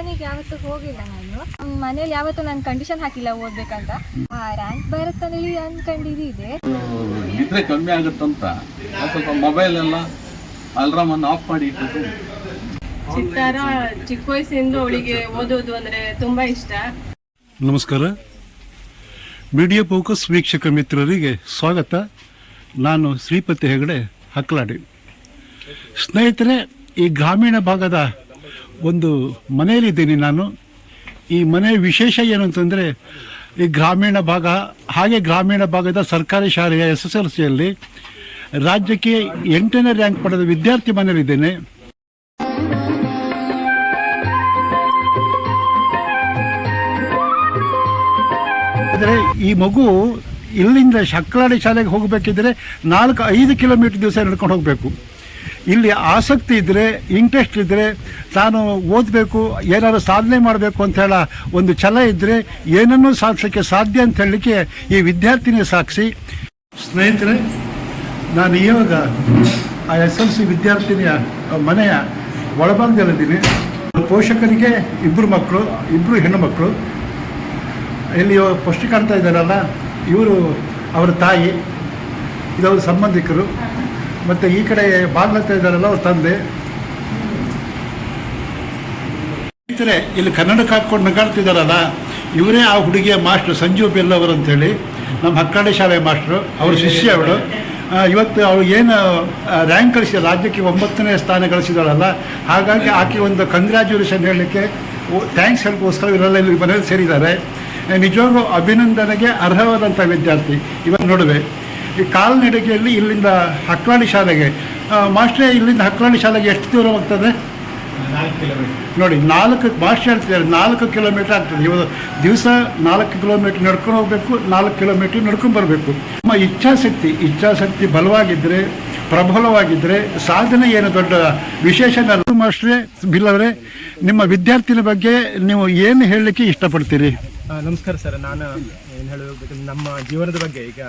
ಟ್ಯೂಷನಿಗೆ ಯಾವತ್ತೂ ಹೋಗಿಲ್ಲ ನಾನು. ಮನೇಲಿ ಯಾವತ್ತೂ ನಾನು ಕಂಡೀಷನ್ ಹಾಕಿಲ್ಲ ಓದ್ಬೇಕಂತ. ರ್ಯಾಂಕ್ ಕಂಡಿದೆ ಇದೆ ನಿದ್ರೆ ಕಮ್ಮಿ ಆಗುತ್ತಂತ. ನಾನ್ ಸ್ವಲ್ಪ ಮೊಬೈಲ್ ಎಲ್ಲ ಅಲ್ರಾಮ್ ಅನ್ನು ಆಫ್ ಮಾಡಿ ಇಟ್ಟು ಚಿತ್ತಾರ ಚಿಕ್ಕ ವಯಸ್ಸಿಂದ ಅವಳಿಗೆ ಓದೋದು ಅಂದ್ರೆ ತುಂಬಾ ಇಷ್ಟ. ನಮಸ್ಕಾರ. ಮೀಡಿಯಾ ಫೋಕಸ್ ವೀಕ್ಷಕ ಮಿತ್ರರಿಗೆ ಸ್ವಾಗತ. ನಾನು ಶ್ರೀಪತಿ ಹೆಗಡೆ ಹಕ್ಲಾಡಿ. ಸ್ನೇಹಿತರೆ ಈ ಗ್ರಾಮೀಣ ಭಾಗದ ಒಂದು ಮನೆಯಲ್ಲಿದ್ದೀನಿ ನಾನು. ಈ ಮನೆಯ ವಿಶೇಷ ಏನು ಅಂತಂದರೆ, ಈ ಗ್ರಾಮೀಣ ಭಾಗ, ಹಾಗೆ ಗ್ರಾಮೀಣ ಭಾಗದ ಸರ್ಕಾರಿ ಶಾಲೆಯ ಎಸ್ ಎಸ್ ಎಲ್ ಸಿಯಲ್ಲಿ ರಾಜ್ಯಕ್ಕೆ ಎಂಟನೇ ರ್ಯಾಂಕ್ ಪಡೆದ ವಿದ್ಯಾರ್ಥಿ ಮನೆಯಲ್ಲಿದ್ದೇನೆ. ಆದರೆ ಈ ಮಗು ಇಲ್ಲಿಂದ ಶಕ್ಲಾಡಿ ಶಾಲೆಗೆ ಹೋಗಬೇಕಿದ್ರೆ ನಾಲ್ಕು ಐದು ಕಿಲೋಮೀಟರ್ ದಿವಸ ನಡ್ಕೊಂಡು ಹೋಗಬೇಕು. ಇಲ್ಲಿ ಆಸಕ್ತಿ ಇದ್ದರೆ ಇಂಟ್ರೆಸ್ಟ್ ಇದ್ದರೆ ತಾನು ಓದಬೇಕು, ಏನಾದ್ರು ಸಾಧನೆ ಮಾಡಬೇಕು ಅಂತ ಹೇಳ ಒಂದು ಛಲ ಇದ್ದರೆ ಏನನ್ನೂ ಸಾಧಿಸೋಕ್ಕೆ ಸಾಧ್ಯ ಅಂತ ಹೇಳಲಿಕ್ಕೆ ಈ ವಿದ್ಯಾರ್ಥಿನೇ ಸಾಕ್ಷಿ ಸ್ನೇಹಿತರೆ, ನಾನು ಇವಾಗ ಆ ಎಸ್ ಎಲ್ ಸಿ ವಿದ್ಯಾರ್ಥಿನಿಯ ಮನೆಯ ಒಳಭಾಗದಲ್ಲಿದ್ದೀನಿ. ಪೋಷಕರಿಗೆ ಇಬ್ಬರು ಮಕ್ಕಳು ಇಬ್ಬರು ಹೆಣ್ಣು ಮಕ್ಕಳು. ಇಲ್ಲಿ ಪುಷ್ಟಿ ಕಾಣ್ತಾ ಇದ್ದಾರಲ್ಲ, ಇವರು ಅವರ ತಾಯಿ ಇದವ್ರ ಸಂಬಂಧಿಕರು. ಮತ್ತು ಈ ಕಡೆ ಬಾಗ್ಲತ್ತ ಇದ್ದಾರಲ್ಲ ಅವ್ರ ತಂದೆ. ಇಲ್ಲಿ ಕನ್ನಡಕ್ಕೆ ಹಾಕ್ಕೊಂಡು ನಗಾಡ್ತಿದ್ದಾರಲ್ಲ, ಇವರೇ ಆ ಹುಡುಗಿಯ ಮಾಸ್ಟ್ರು ಸಂಜೀವ್ ಬೆಲ್ಲವರು ಅಂತೇಳಿ, ನಮ್ಮ ಹಕ್ಕಾಡಿ ಶಾಲೆ ಮಾಸ್ಟ್ರು, ಅವರು ಶಿಷ್ಯ ಅವಳು. ಇವತ್ತು ಅವಳು ಏನು ರ್ಯಾಂಕ್ ಗಳಿಸಿ ರಾಜ್ಯಕ್ಕೆ ಒಂಬತ್ತನೇ ಸ್ಥಾನ ಗಳಿಸಿದಾಳಲ್ಲ, ಹಾಗಾಗಿ ಆಕೆ ಒಂದು ಕಂಗ್ರ್ಯಾಚುಲೇಷನ್ ಹೇಳಲಿಕ್ಕೆ ಥ್ಯಾಂಕ್ಸ್ ಹೇಳೋಕ್ಕೋಸ್ಕರ ಇವರೆಲ್ಲ ಇಲ್ಲಿ ಮನೆಯಲ್ಲಿ ಸೇರಿದ್ದಾರೆ. ನಿಜವಾಗೂ ಅಭಿನಂದನೆಗೆ ಅರ್ಹವಾದಂಥ ವಿದ್ಯಾರ್ಥಿ. ಇವತ್ತು ನೋಡುವೆ. ಈ ಕಾಲ್ನಡಿಗೆಯಲ್ಲಿ ಇಲ್ಲಿಂದ ಹಕ್ಲಾಡಿ ಶಾಲೆಗೆ ಮಾಸ್ಟ್ರೆ ಮಾಸ್ಟ್ರೇ ಇಲ್ಲಿಂದ ಹಕ್ಲಾಡಿ ಶಾಲೆಗೆ ಎಷ್ಟು ದೂರ ಹೋಗ್ತದೆ? ನೋಡಿ ನಾಲ್ಕು ಭಾಷೆ ಹೇಳ್ತಿದ್ದಾರೆ ನಾಲ್ಕು ಕಿಲೋಮೀಟರ್ ಆಗ್ತದೆ. ಇವತ್ತು ದಿವಸ ನಾಲ್ಕು ಕಿಲೋಮೀಟರ್ ನಡ್ಕೊಂಡು ಹೋಗಬೇಕು ನಾಲ್ಕು ಕಿಲೋಮೀಟರ್ ನಡ್ಕೊಂಡು ಬರಬೇಕು. ನಮ್ಮ ಇಚ್ಛಾಶಕ್ತಿ ಇಚ್ಛಾಶಕ್ತಿ ಬಲವಾಗಿದ್ದರೆ ಪ್ರಬಲವಾಗಿದ್ದರೆ ಸಾಧನೆ ಏನು ದೊಡ್ಡ ವಿಶೇಷ ಅಲ್ಲ ಮಾಸ್ಟ್ರೇ ಬಿಲ್ ನಿಮ್ಮ ವಿದ್ಯಾರ್ಥಿನ ಬಗ್ಗೆ ನೀವು ಏನು ಹೇಳಲಿಕ್ಕೆ ಇಷ್ಟಪಡ್ತೀರಿ? ನಮಸ್ಕಾರ ಸರ್. ನಾನು ಏನು ಹೇಳಬೇಕು ನಮ್ಮ ಜೀವನದ ಬಗ್ಗೆ ಈಗ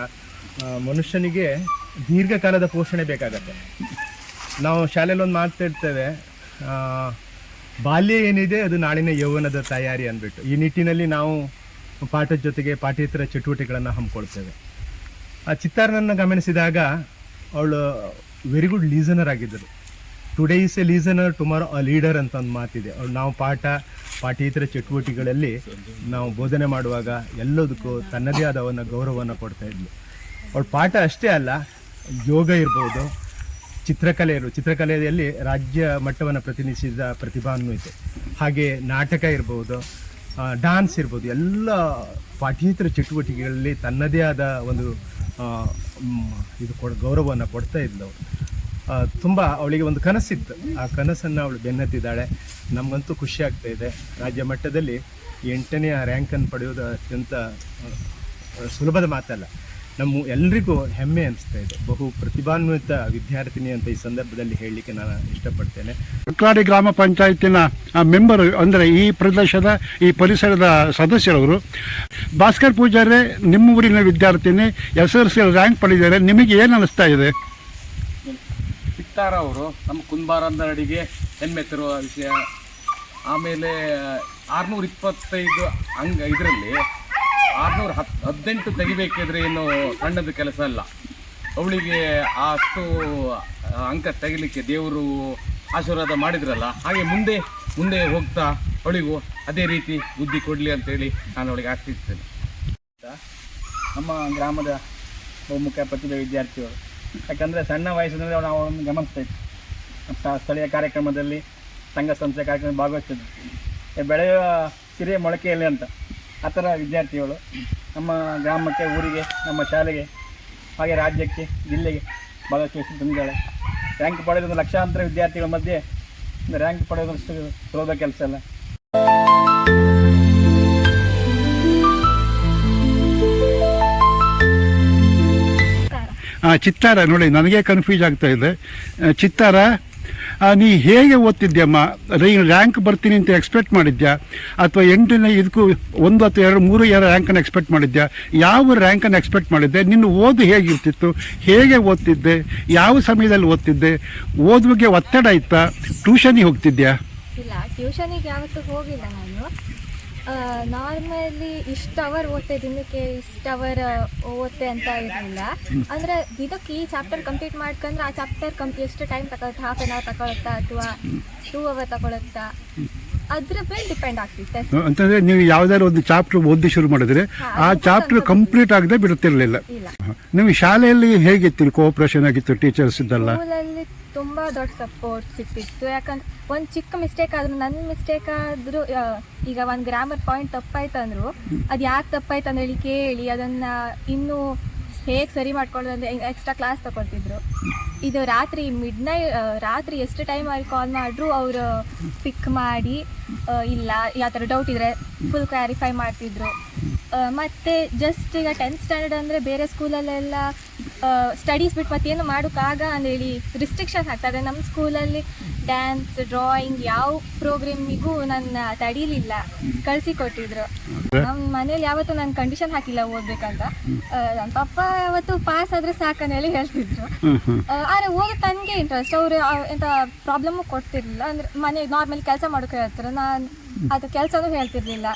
ಮನುಷ್ಯನಿಗೆ ದೀರ್ಘಕಾಲದ ಪೋಷಣೆ ಬೇಕಾಗತ್ತೆ. ನಾವು ಶಾಲೆಯಲ್ಲಿ ಒಂದು ಮಾತಾಡ್ತೇವೆ ಬಾಲ್ಯ ಏನಿದೆ ಅದು ನಾಳಿನ ಯೌವನದ ತಯಾರಿ ಅಂದ್ಬಿಟ್ಟು. ಈ ನಿಟ್ಟಿನಲ್ಲಿ ನಾವು ಪಾಠದ ಜೊತೆಗೆ ಪಾಠೇತರ ಚಟುವಟಿಕೆಗಳನ್ನು ಹಮ್ಮಿಕೊಳ್ತೇವೆ. ಆ, ಚಿತ್ತಾರನನ್ನು ಗಮನಿಸಿದಾಗ ಅವಳು ವೆರಿ ಗುಡ್ ಲೀಸನರ್ ಆಗಿದ್ದರು today is a listener tomorrow a leader ಅಂತ ಒಂದು ಮಾತಿದೆ. ಅವಳು ನಾವು ಪಾಠ ಪಾಠೇತರ ಚಟುವಟಿಕೆಗಳಲ್ಲಿ ನಾವು ಬೋಧನೆ ಮಾಡುವಾಗ ಎಲ್ಲದಕ್ಕೂ ತನ್ನದೇ ಆದ ಗೌರವವನ್ನು ಕೊಡ್ತಾ ಇದ್ಲು. ಅವಳ ಪಾಠ ಅಷ್ಟೇ ಅಲ್ಲ, ಯೋಗ ಇರ್ಬೋದು, ಚಿತ್ರಕಲೆ ಇರು ಚಿತ್ರಕಲೆಯಲ್ಲಿ ರಾಜ್ಯ ಮಟ್ಟವನ್ನು ಪ್ರತಿನಿಧಿಸಿದ ಪ್ರತಿಭಾನ್ವಿತೆ ಹಾಗೆ ನಾಟಕ ಇರ್ಬೋದು ಡಾನ್ಸ್ ಇರ್ಬೋದು. ಎಲ್ಲ ಪಾಠ್ಯೇತರ ಚಟುವಟಿಕೆಗಳಲ್ಲಿ ತನ್ನದೇ ಆದ ಒಂದು ಇದು ಕೊಡ, ಗೌರವವನ್ನು ಕೊಡ್ತಾ ಇದ್ಲು ತುಂಬ ಅವಳಿಗೆ ಒಂದು ಕನಸಿತ್ತು. ಆ ಕನಸನ್ನು ಅವಳು ಬೆನ್ನತ್ತಿದ್ದಾಳೆ. ನಮಗಂತೂ ಖುಷಿ ಆಗ್ತಾ ಇದೆ. ರಾಜ್ಯ ಮಟ್ಟದಲ್ಲಿ ಎಂಟನೆಯ ರ್ಯಾಂಕನ್ನು ಪಡೆಯೋದು ಅತ್ಯಂತ ಸುಲಭದ ಮಾತಲ್ಲ. ನಮ್ಮ ಎಲ್ರಿಗೂ ಹೆಮ್ಮೆ ಅನಿಸ್ತಾ ಇದೆ. ಬಹು ಪ್ರತಿಭಾನ್ವಿತ ವಿದ್ಯಾರ್ಥಿನಿ ಅಂತ ಈ ಸಂದರ್ಭದಲ್ಲಿ ಹೇಳಲಿಕ್ಕೆ ನಾನು ಇಷ್ಟಪಡ್ತೇನೆ. ಹಕ್ಲಾಡಿ ಗ್ರಾಮ ಪಂಚಾಯತಿನ ಮೆಂಬರು ಅಂದರೆ ಈ ಪ್ರದೇಶದ ಈ ಪರಿಸರದ ಸದಸ್ಯರವರು. ಭಾಸ್ಕರ್ ಪೂಜಾರಿ ನಿಮ್ಮ ಊರಿನ ವಿದ್ಯಾರ್ಥಿನಿ ಎಸ್ ಎಲ್ ಸಿ ರ್ಯಾಂಕ್ ಪಡೆದಿದ್ದಾರೆ. ನಿಮಗೆ ಏನು ಅನಿಸ್ತಾ ಇದೆ? ಸಿಗ್ತಾರ ಅವರು. ನಮ್ಮ ಕುಂಬಾರಂದ ಅಡಿಗೆ ಹೆಮ್ಮೆ ತರುವ ವಿಷಯ. ಆಮೇಲೆ ಆರುನೂರ ಇಪ್ಪತ್ತೈದು ಅಂಗ ಇದರಲ್ಲಿ ಆರ್ನೂರ ಹತ್ತು ಹದಿನೆಂಟು ತೆಗಿಬೇಕಿದ್ರೆ ಏನು ಸಣ್ಣದ ಕೆಲಸ ಅಲ್ಲ. ಅವಳಿಗೆ ಅಷ್ಟು ಅಂಕ ತೆಗಿಲಿಕ್ಕೆ ದೇವರು ಆಶೀರ್ವಾದ ಮಾಡಿದ್ರಲ್ಲ, ಹಾಗೆ ಮುಂದೆ ಮುಂದೆ ಹೋಗ್ತಾ ಅವಳಿಗೂ ಅದೇ ರೀತಿ ಬುದ್ಧಿ ಕೊಡಲಿ ಅಂತೇಳಿ ನಾನು ಅವಳಿಗೆ ಆಶಿಸ್ತೇನೆ ನಮ್ಮ ಗ್ರಾಮದ ಬಹುಮುಖ ಪ್ರತಿಭೆ ವಿದ್ಯಾರ್ಥಿಗಳು. ಯಾಕಂದರೆ ಸಣ್ಣ ವಯಸ್ಸಿನಲ್ಲಿ ನಾವು ಅವರನ್ನು ಗಮನಿಸ್ತಾ ಇತ್ತು ಸ್ಥಳೀಯ ಕಾರ್ಯಕ್ರಮದಲ್ಲಿ, ಸಂಘ ಸಂಸ್ಥೆ ಕಾರ್ಯಕ್ರಮ ಭಾಗವಹಿಸ್ತಿದ್ವಿ ಬೆಳೆಯುವ ಸಿರಿಯ ಮೊಳಕೆಯಲ್ಲಿ ಅಂತ. ಆ ಥರ ವಿದ್ಯಾರ್ಥಿಗಳು ನಮ್ಮ ಗ್ರಾಮಕ್ಕೆ, ಊರಿಗೆ, ನಮ್ಮ ಶಾಲೆಗೆ, ಹಾಗೆ ರಾಜ್ಯಕ್ಕೆ, ಜಿಲ್ಲೆಗೆ ಭಾಳ ಹೆಸರು ತಂದಿದ್ದಾಳೆ ರ್ಯಾಂಕ್ ಪಡೆದ ಲಕ್ಷಾಂತರ ವಿದ್ಯಾರ್ಥಿಗಳ ಮಧ್ಯೆ ರ್ಯಾಂಕ್ ಪಡೆಯೋದಷ್ಟು ಸುಲಭ ಕೆಲಸ ಅಲ್ಲ. ಚಿತ್ತಾರ ನೋಡಿ, ನನಗೆ ಕನ್ಫ್ಯೂಸ್ ಆಗ್ತಾ ಇದೆ. ಚಿತ್ತಾರ ನೀ ಹೇಗೆ ಓದ್ತಿದ್ಯಮ್ಮ ರ್ಯಾಂಕ್ ಬರ್ತೀನಿ ಅಂತ ಎಕ್ಸ್ಪೆಕ್ಟ್ ಮಾಡಿದ್ಯಾ? ಅಥವಾ ಎಂಟನೇ, ಇದಕ್ಕೂ ಒಂದು ಅಥವಾ ಎರಡು, ಮೂರು ಎರಡು ರ್ಯಾಂಕನ್ನು ಎಕ್ಸ್ಪೆಕ್ಟ್ ಮಾಡಿದ್ಯಾ? ಯಾವ ರ್ಯಾಂಕನ್ನು ಎಕ್ಸ್ಪೆಕ್ಟ್ ಮಾಡಿದ್ದೆ? ನಿನ್ನ ಓದು ಹೇಗಿರ್ತಿತ್ತು? ಹೇಗೆ ಓದ್ತಿದ್ದೆ? ಯಾವ ಸಮಯದಲ್ಲಿ ಓದ್ತಿದ್ದೆ? ಓದುವಾಗೆ ಒತ್ತಡ ಇತ್ತಾ? ಟ್ಯೂಷನಿಗೆ ಹೋಗ್ತಿದ್ಯಾ? ಇಲ್ಲ ಟ್ಯೂಷನಿಗೆ ಯಾವತ್ತೂ ಹೋಗಿಲ್ಲ ನಾನು. ನಾರ್ಮಲಿ ಇಷ್ಟು ಅವರ್ ಓದ್ತೆ ದಿನಕ್ಕೆ ಇಷ್ಟು ಅವರ್ ಓದ್ತೆ ಅಂತ ಇರಲಿಲ್ಲ. ಅಂದರೆ ಇದಕ್ಕೆ ಈ ಚಾಪ್ಟರ್ ಕಂಪ್ಲೀಟ್ ಮಾಡ್ಕೊಂಡ್ರೆ ಆ ಚಾಪ್ಟರ್ ಕಂಪ್ ಎಷ್ಟು ಟೈಮ್ ತಗೊಳುತ್ತೆ ಹಾಫ್ ಆನ್ ಅವರ್ ತಗೊಳುತ್ತಾ ಅಥವಾ ಟೂ ಅವರ್ ತಗೊಳುತ್ತಾ ಅದ್ರ ಮೇಲೆ ಡಿಪೆಂಡ್ ಆಗ್ತಿತ್ತು. ಅಂತಂದ್ರೆ ನೀವು ಯಾವ್ದಾದ್ರು ಒಂದು ಚಾಪ್ಟರ್ ಓದಿ ಶುರು ಮಾಡಿದ್ರೆ ಆ ಚಾಪ್ಟರ್ ಕಂಪ್ಲೀಟ್ ಆಗದೆ ಬಿಡುತ್ತಿರಲಿಲ್ಲ. ನಿಮ್ಗೆ ನೀವು ಶಾಲೆಯಲ್ಲಿ ಹೇಗಿತ್ತು ಕೋಆಪರೇಷನ್ ಆಗಿತ್ತು ಟೀಚರ್ಸ್ ಇದ್ದಲ್ಲ? ತುಂಬಾ ದೊಡ್ಡ ಸಪೋರ್ಟ್ ಸಿಕ್ಕಿತ್ತು. ಯಾಕಂದ್ರೆ ಒಂದು ಚಿಕ್ಕ ಮಿಸ್ಟೇಕ್ ಆದರೂ ನನ್ನ ಮಿಸ್ಟೇಕ್ ಆದ್ರೂ ಈಗ ಒಂದು ಗ್ರಾಮರ್ ಪಾಯಿಂಟ್ ತಪ್ಪಾಯ್ತು ಅಂದ್ರು, ಅದು ಯಾಕೆ ತಪ್ಪಾಯ್ತು ಹೇಳಿ ಕೇಳಿ, ಅದನ್ನ ಇನ್ನೂ ಹೇಗೆ ಸರಿ ಮಾಡ್ಕೊಳ್ಳೋದು ಅಂದ್ರೆ ಎಕ್ಸ್ಟ್ರಾ ಕ್ಲಾಸ್ ತಗೊಳ್ತಿದ್ರು ಇದು ರಾತ್ರಿ ಮಿಡ್ ನೈ ರಾತ್ರಿ ಎಷ್ಟು ಟೈಮ್ ಅಲ್ಲಿ ಕಾಲ್ ಮಾಡಿದ್ರು ಅವರು ಪಿಕ್ ಮಾಡಿ ಇಲ್ಲ, ಯಾವ ಥರ ಡೌಟ್ ಇದ್ದರೆ ಫುಲ್ ಕ್ಲಾರಿಫೈ ಮಾಡ್ತಿದ್ರು. ಮತ್ತು ಜಸ್ಟ್ ಈಗ ಟೆಂತ್ ಸ್ಟ್ಯಾಂಡರ್ಡ್ ಅಂದರೆ ಬೇರೆ ಸ್ಕೂಲಲ್ಲೆಲ್ಲ ಸ್ಟಡೀಸ್ ಬಿಟ್ಟು ಮತ್ತೇನು ಮಾಡೋಕ್ಕಾಗ ಅಂದೇಳಿ ರಿಸ್ಟ್ರಿಕ್ಷನ್ಸ್ ಹಾಕ್ತಾರೆ ನಮ್ಮ ಸ್ಕೂಲಲ್ಲಿ ಡ್ಯಾನ್ಸ್ ಡ್ರಾಯಿಂಗ್ ಯಾವ ಪ್ರೋಗ್ರಾಮಿಗೂ ನನ್ನ ತಡೀಲಿಲ್ಲ. ಕಳಿಸಿಕೊಟ್ಟಿದ್ರು ನಮ್ಮ ಮನೇಲಿ ಯಾವತ್ತೂ ನಾನು ಕಂಡೀಷನ್ ಹಾಕಿಲ್ಲ ಓದ್ಬೇಕಂತ. ನನ್ನ ಪಪ್ಪ ಯಾವತ್ತು ಪಾಸ್ ಆದ್ರೆ ಸಾಕಂತ ಹೇಳಿ ಹೇಳ್ತಿದ್ರು. ಆದ್ರೆ ಓದಕ್ಕೆ ನನಗೆ ಇಂಟ್ರೆಸ್ಟ್ ಅವರು ಎಂತ ಪ್ರಾಬ್ಲಮ್ ಕೊಡ್ತಿರ್ಲಿಲ್ಲ. ಅಂದ್ರೆ ಮನೆ ನಾರ್ಮಲ್ ಕೆಲಸ ಮಾಡೋಕೆ ಹೇಳ್ತಾರೆ ನಾನು ಅದು ಕೆಲಸನೂ ಹೇಳ್ತಿರ್ಲಿಲ್ಲ.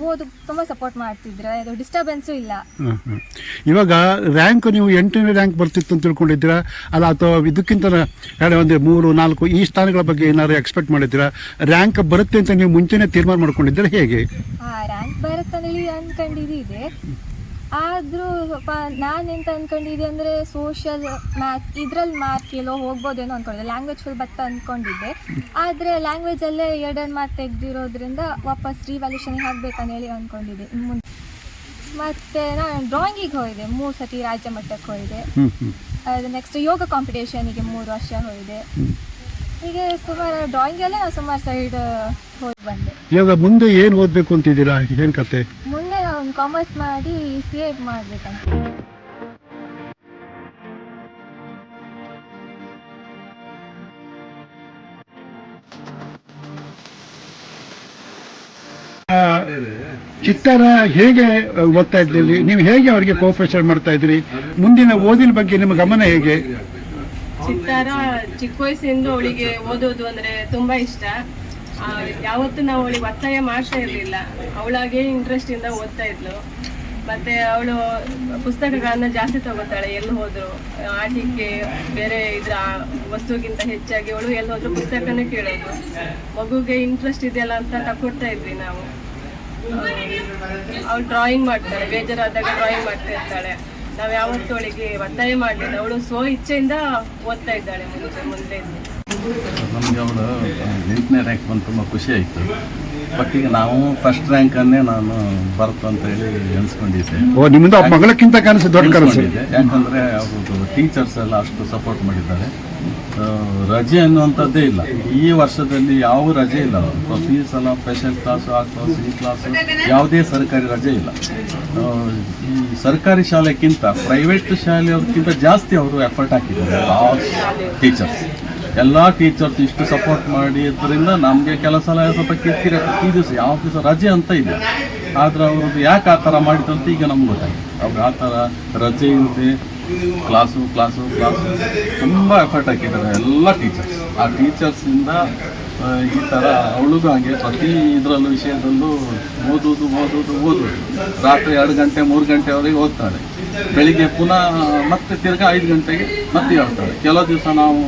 ಓದು ತುಂಬ ಸಪೋರ್ಟ್ ಮಾಡ್ತಿದ್ರು. ಅದು ಡಿಸ್ಟರ್ಬೆನ್ಸು ಇಲ್ಲ. ಹ್ಮ್, ಹ್ಮ್. ಇವಾಗ ರ್ಯಾಂಕ್ ನೀವು ಎಂಟನೇ ರ್ಯಾಂಕ್ ಬರ್ತಿತ್ತು ಅಂತ ತಿಳ್ಕೊಂಡಿದ್ದೀರಾ? ಅಲ್ಲ ಅಥವಾ ಇದಕ್ಕಿಂತ ಹೇಳಿ ಒಂದು ಮೂರು ನಾಲ್ಕು ಈ ಸ್ಥಾನಗಳ ಬಗ್ಗೆ ಏನಾದ್ರು ಎಕ್ಸ್ಪೆಕ್ಟ್ ಮಾಡಿದ್ದೀರಾ? ರ್ಯಾಂಕ್ ಬರುತ್ತೆ ಅಂತ ನೀವು ಮುಂಚೆನೇ ತೀರ್ಮಾನ ಮಾಡ್ಕೊಂಡಿದ್ದೀರಾ? ಹೇಗೆ? ಆ ರ್ಯಾಂಕ್ ಬರುತ್ತಂದೇಳಿ ಅನ್ಕೊಂಡಿದ್ದಿದೆ ಆದರೂ ಸ್ವಲ್ಪ ನಾನು ಎಂತ ಅಂದ್ಕೊಂಡಿದ್ದೆ ಅಂದರೆ ಸೋಷಿಯಲ್ ಮ್ಯಾಥ್ ಇದ್ರಲ್ಲಿ ಮಾರ್ಕ್ ಎಲ್ಲೋ ಹೋಗ್ಬೋದೇನೋ ಅಂದ್ಕೊಂಡಿದ್ದೆ ಲ್ಯಾಂಗ್ವೇಜ್ ಫುಲ್ ಬತ್ತ ಅಂದ್ಕೊಂಡಿದ್ದೆ ಆದರೆ ಲ್ಯಾಂಗ್ವೇಜಲ್ಲೇ ಎರಡೆರಡು ಮಾರ್ಕ್ ತೆಗೆದಿರೋದ್ರಿಂದ ವಾಪಸ್ ರಿವ್ಯಾಲ್ಯೂಷನ್ಗೆ ಹಾಕ್ಬೇಕಂತ ಹೇಳಿ ಅಂದ್ಕೊಂಡಿದ್ದೆ ಮುಂದೆ ಮತ್ತು ನಾನು ಡ್ರಾಯಿಂಗಿಗೆ ಹೋಗಿದೆ ಮೂರು ಸತಿ ರಾಜ್ಯ ಮಟ್ಟಕ್ಕೆ ಹೋಗಿದೆ ಅದು ನೆಕ್ಸ್ಟ್ ಯೋಗ ಕಾಂಪಿಟೇಷನಿಗೆ ಮೂರು ವರ್ಷ ಹೋಗಿದೆ ಹೀಗೆ ಸುಮಾರು ಡ್ರಾಯಿಂಗಲ್ಲೇ ನಾನು ಸುಮಾರು ಸೈಡ್ ಹೋಗಿ ಬಂದೆ. ಇವಾಗ ಮುಂದೆ ಏನು ಓದಬೇಕು ಅಂತಿದ್ದೀರಾ? ಏನು ಕತೆ? ನಾನು ಕಾಮರ್ಸ್ ಮಾಡಿ ಸಿ ಎ ಮಾಡಬೇಕಂತ. ಚಿತ್ತಾರ ಹೇಗೆ ಓದ್ತಾ ಇದ್ದೀರಿ ನೀವು ಹೇಗೆ ಅವರಿಗೆ ಕೋಪರೇಷನ್ ಮಾಡ್ತಾ ಇದ್ರಿ? ಮುಂದಿನ ಓದಿನ ಬಗ್ಗೆ ನಿಮ್ಮ ಗಮನ ಹೇಗೆ? ಚಿತ್ತಾರ ಚಿಕ್ಕ ವಯಸ್ಸಿಂದ ಅವಳಿಗೆ ಓದೋದು ಅಂದ್ರೆ ತುಂಬಾ ಇಷ್ಟ. ಯಾವತ್ತೂ ನಾವು ಅವಳಿಗೆ ಒತ್ತಾಯ ಮಾಡ್ತಾ ಇರಲಿಲ್ಲ. ಅವಳಾಗೆ ಇಂಟ್ರೆಸ್ಟಿಂದ ಓದ್ತಾ ಇದ್ಲು. ಮತ್ತೆ ಅವಳು ಪುಸ್ತಕಗಳನ್ನ ಜಾಸ್ತಿ ತಗೋತಾಳೆ, ಎಲ್ಲಿ ಹೋದ್ರು. ಆಟಿಕೆ, ಬೇರೆ ಇದ್ರ ವಸ್ತುಗಿಂತ ಹೆಚ್ಚಾಗಿ ಅವಳು ಎಲ್ಲಿ ಹೋದ್ರು ಪುಸ್ತಕನೇ ಕೇಳೋದು. ಮಗುಗೆ ಇಂಟ್ರೆಸ್ಟ್ ಇದೆಯಲ್ಲ ಅಂತ ತಕೊಡ್ತಾ ಇದ್ವಿ ನಾವು. ಅವಳು ಡ್ರಾಯಿಂಗ್ ಮಾಡ್ತಾಳೆ, ಬೇಜಾರಾದಾಗ ಡ್ರಾಯಿಂಗ್ ಮಾಡ್ತಾ ಇರ್ತಾಳೆ. ನಾವು ಯಾವತ್ತೂ ಅವಳಿಗೆ ಒತ್ತಾಯ ಮಾಡಲಿಲ್ಲ. ಅವಳು ಸ್ವ ಇಚ್ಛೆಯಿಂದ ಓದ್ತಾ ಇದ್ದಾಳೆ ಮುಂಚೆ, ಮುಂದೆ. ನಮಗೆ ಅವಳು ಎಂಟನೇ ರ್ಯಾಂಕ್ ಬಂದು ತುಂಬ ಖುಷಿ ಆಯಿತು. ಬಟ್ ಈಗ ನಾವು ಫಸ್ಟ್ ರ್ಯಾಂಕನ್ನೇ ನಾನು ಬರುತ್ತೆ ಅಂತ ಹೇಳಿ ಎಣಿಸ್ಕೊಂಡಿದ್ದೆ. ಓ ನಿಮ್ಮಿಂದ ಮಗಳಕ್ಕಿಂತ ಕನಸು ದೊಡ್ಡ ಕನಸು. ಯಾಕಂದರೆ ಅವ್ರದ್ದು ಟೀಚರ್ಸ್ ಎಲ್ಲ ಅಷ್ಟು ಸಪೋರ್ಟ್ ಮಾಡಿದ್ದಾರೆ. ರಜೆ ಅನ್ನುವಂಥದ್ದೇ ಇಲ್ಲ. ಈ ವರ್ಷದಲ್ಲಿ ಯಾವ ರಜೆ ಇಲ್ಲ ಪ್ರತಿ ಸಲ ಸ್ಪೆಷಲ್ ಕ್ಲಾಸು ಆ ಕ್ಲಾಸು ಈ ಕ್ಲಾಸು ಯಾವುದೇ ಸರ್ಕಾರಿ ರಜೆ ಇಲ್ಲ. ಈ ಸರ್ಕಾರಿ ಶಾಲೆಗಿಂತ ಪ್ರೈವೇಟ್ ಶಾಲೆಯವ್ರಿಗಿಂತ ಜಾಸ್ತಿ ಅವರು ಎಫರ್ಟ್ ಹಾಕಿದ್ದಾರೆ ಟೀಚರ್ಸ್ ಎಲ್ಲ ಟೀಚರ್ಸ್ ಇಷ್ಟು ಸಪೋರ್ಟ್ ಮಾಡಿದ್ದರಿಂದ ನಮಗೆ ಕೆಲಸ ಸ್ವಲ್ಪ ಕಿರಿಕಿರಿ. ಈ ದಿವಸ ಯಾವ ದಿವಸ ರಜೆ ಅಂತ ಇದೆ ಆದರೆ ಅವ್ರದ್ದು ಯಾಕೆ ಆ ಥರ ಮಾಡಿದಂತ ಈಗ ನಮ್ಗೆ ಗೊತ್ತಾಗಿದೆ ಅವ್ರು ಆ ಥರ ರಜೆ ಇಲ್ಲದೆ ಕ್ಲಾಸು ಕ್ಲಾಸು ಕ್ಲಾಸು ತುಂಬ ಎಫರ್ಟ್ ಹಾಕಿದ್ದಾರೆ ಎಲ್ಲ ಟೀಚರ್ಸ್ ಆ ಟೀಚರ್ಸಿಂದ ಈ ಥರ ಅವಳಿಗೂ ಹಾಗೆ ಪ್ರತಿ ಇದರಲ್ಲೂ ವಿಷಯದಲ್ಲೂ ಓದೋದು ಓದೋದು ಓದೋದು. ರಾತ್ರಿ ಎರಡು ಗಂಟೆ, ಮೂರು ಗಂಟೆವರೆಗೆ ಓದ್ತಾಳೆ. ಬೆಳಿಗ್ಗೆ ಪುನಃ ಮತ್ತೆ ತಿರ್ಗಾ ಐದು ಗಂಟೆಗೆ ಮತ್ತೆ ಹೇಳ್ತಾಳೆ. ಕೆಲವು ದಿವಸ ನಾವು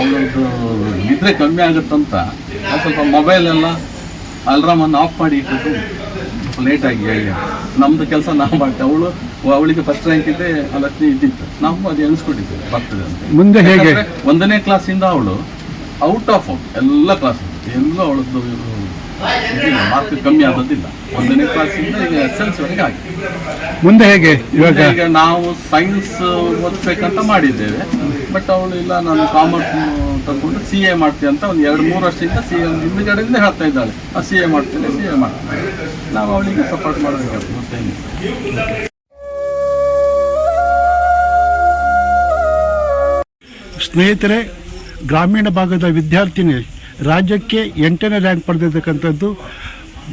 ಅವಳದ್ದು ನಿದ್ರೆ ಕಮ್ಮಿ ಆಗುತ್ತಂತ. ಸ್ವಲ್ಪ ಮೊಬೈಲ್ ಎಲ್ಲ ಅಲ್ರಾಮನ್ನು ಆಫ್ ಮಾಡಿ ಇಟ್ಟಿದ್ದು ಲೇಟಾಗಿ ಹೇಳಿ ನಮ್ಮದು ಕೆಲಸ ನಾವು ಮಾಡ್ತೇವೆ. ಅವಳು ಅವಳಿಗೆ ಫಸ್ಟ್ ರ್ಯಾಂಕ್ ಇದೆ ಅಲ್ಲಿ ಇದ್ದಿತ್ತು. ನಾವು ಅದು ಎಣಿಸ್ಕೊಂಡಿದ್ದೇವೆ ಬರ್ತದೆ ಅಂತ. ಮುಂದೆ ಹೇಗೆ? ಒಂದನೇ ಕ್ಲಾಸಿಂದ ಅವಳು ಔಟ್ ಆಫ್ ಔಟ್ ಎಲ್ಲ ಕ್ಲಾಸ್ ಎಲ್ಲೂ ಅವಳದ್ದು ಮಾರ್ಕ್ ಕಮ್ಮಿ ಆಗೋದಿಲ್ಲ. ಒಂದನೇ ಕ್ಲಾಸಿಂದ ಈಗ ಎಸ್ ಎಲ್ ಸಿ ವರೆಗೆ ಆಗಿದೆ. ಮುಂದೆ ಹೇಗೆ ಇವಾಗ? ಈಗ ನಾವು ಸೈನ್ಸ್ ಓದಿಸ್ಬೇಕಂತ ಮಾಡಿದ್ದೇವೆ. ಬಟ್ ಅವಳು ಇಲ್ಲ ನಾನು ಕಾಮರ್ಸ್ ತಗೊಂಡು ಸಿ ಎ ಮಾಡ್ತೀನಿ ಅಂತ ಒಂದು ಎರಡು ಮೂರು ವರ್ಷದಿಂದ ಸಿ ಎ ಹಿಂದ್ಗಡೆಯಿಂದ ಹೇಳ್ತಾ ಇದ್ದಾಳೆ. ಆ ಸಿ ಎ ಮಾಡ್ತೀನಿ ಸಿ ಎ ಮಾಡ್ತೀನಿ ನಾವು ಅವಳಿಗೆ ಸಪೋರ್ಟ್ ಮಾಡಬೇಕಾಗ್ತದೆ ಮತ್ತೇನು ಸ್ನೇಹಿತರೆ ಗ್ರಾಮೀಣ ಭಾಗದ ವಿದ್ಯಾರ್ಥಿನಿ ರಾಜ್ಯಕ್ಕೆ ಎಂಟನೇ ರ್ಯಾಂಕ್ ಪಡೆದಿರ್ತಕ್ಕಂಥದ್ದು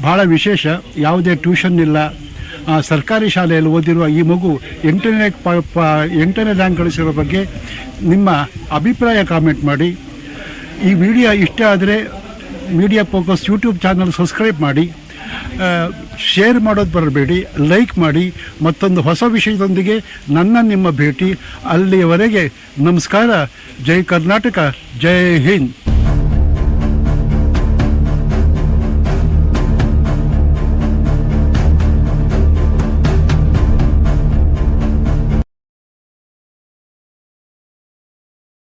ಭಾಳ ವಿಶೇಷ. ಯಾವುದೇ ಟ್ಯೂಷನ್ ಇಲ್ಲ. ಸರ್ಕಾರಿ ಶಾಲೆಯಲ್ಲಿ ಓದಿರುವ ಈ ಮಗು ಎಂಟನೇ ಪ ಎಂಟನೇ ರ್ಯಾಂಕ್ ಗಳಿಸಿರೋ ಬಗ್ಗೆ ನಿಮ್ಮ ಅಭಿಪ್ರಾಯ ಕಾಮೆಂಟ್ ಮಾಡಿ. ಈ ವಿಡಿಯೋ ಇಷ್ಟ ಆದರೆ media focus YouTube channel subscribe ಮಾಡಿ. ಶೇರ್ ಮಾಡೋದು ಬರಬೇಡಿ, ಲೈಕ್ ಮಾಡಿ. ಮತ್ತೊಂದು ಹೊಸ ವಿಷಯದೊಂದಿಗೆ ನನ್ನ ನಿಮ್ಮ ಭೇಟಿ. ಅಲ್ಲಿಯವರೆಗೆ ನಮಸ್ಕಾರ. ಜೈ ಕರ್ನಾಟಕ, ಜೈ ಹಿಂದ್.